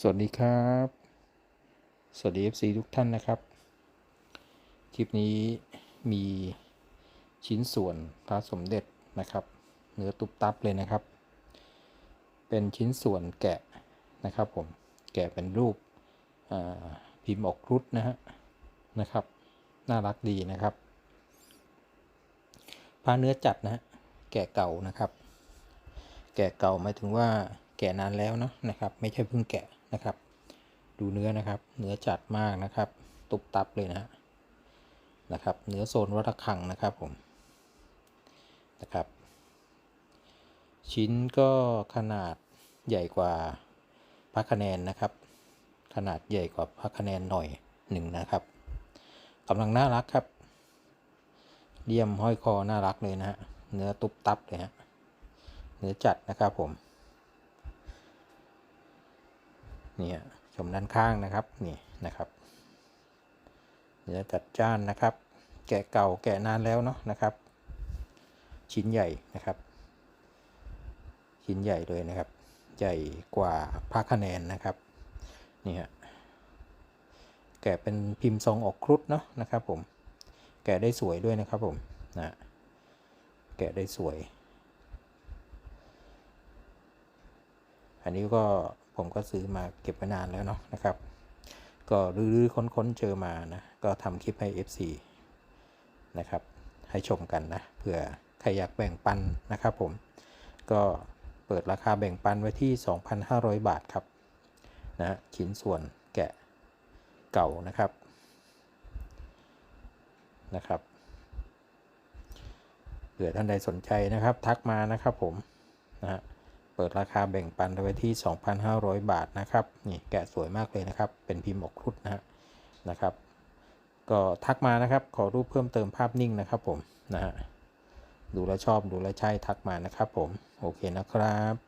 สวัสดีครับ สวัสดี FC ทุกท่านนะครับ คลิปนี้มีชิ้นส่วนพระสมเด็จนะครับ เนื้อตุบตับเลยนะครับ เป็นชิ้นส่วนแกะนะครับผม แกะเป็นรูปพิมพ์ออกรุฑนะฮะนะครับ น่ารักดีนะครับพระเนื้อจัดนะฮะ แกะเก่านะครับ แกะเก่าหมายถึงว่าแกะนานแล้วเนาะนะครับ ไม่ใช่เพิ่งแกะนะครับ ดูเนื้อนะครับ เนื้อจัดมากนะครับ ตุบตับเลยนะฮะนะครับ เนื้อโซนวัตคังนะครับผมนะครับ ชิ้นก็ขนาดใหญ่กว่าพระคะแนนนะครับ ขนาดใหญ่กว่าพระคะแนนหน่อยหนึ่งนะครับกำลังน่ารักครับเลี่ยมห้อยคอน่ารักเลยนะฮะ เนื้อตุบตับเลยฮะ เนื้อจัดนะครับผม เนี่ยชมด้านข้างนะครับนี่นะครับเนื้อจัดจ้านนะครับ แกะเก่าแกะนานแล้วเนาะนะครับ ชิ้นใหญ่นะครับ ชิ้นใหญ่เลยนะครับ ใหญ่กว่าผ้าคะแนนนะครับนี่ฮะแกะเป็นพิมพ์ทรงออกครุฑเนาะนะครับผมแกะได้สวยด้วยนะครับผมนะแกะได้สวย อันนี้ก็ ผมก็ซื้อมาเก็บไว้นานแล้วเนาะนะครับ ก็รื้อๆค้นๆเจอมานะ ก็ทำคลิปให้ FC นะครับ ให้ชมกันนะ เผื่อใครอยากแบ่งปันนะครับผม ก็เปิดราคาแบ่งปันไว้ที่ 2,500 บาทครับ นะชิ้นส่วนแกะเก่านะครับ นะครับเผื่อท่านใดสนใจนะครับ ทักมานะครับผมนะฮะ เปิดราคาแบ่งปันไว้ที่ 2,500 บาทนะครับ นี่แกะสวยมากเลยนะครับ เป็นพิมพ์อกครุฑนะฮะนะครับ ก็ทักมานะครับ ขอรูปเพิ่มเติมภาพนิ่งนะครับผมนะฮะ ดูแลชอบดูแลใช่ทักมานะครับผม โอเคนะครับ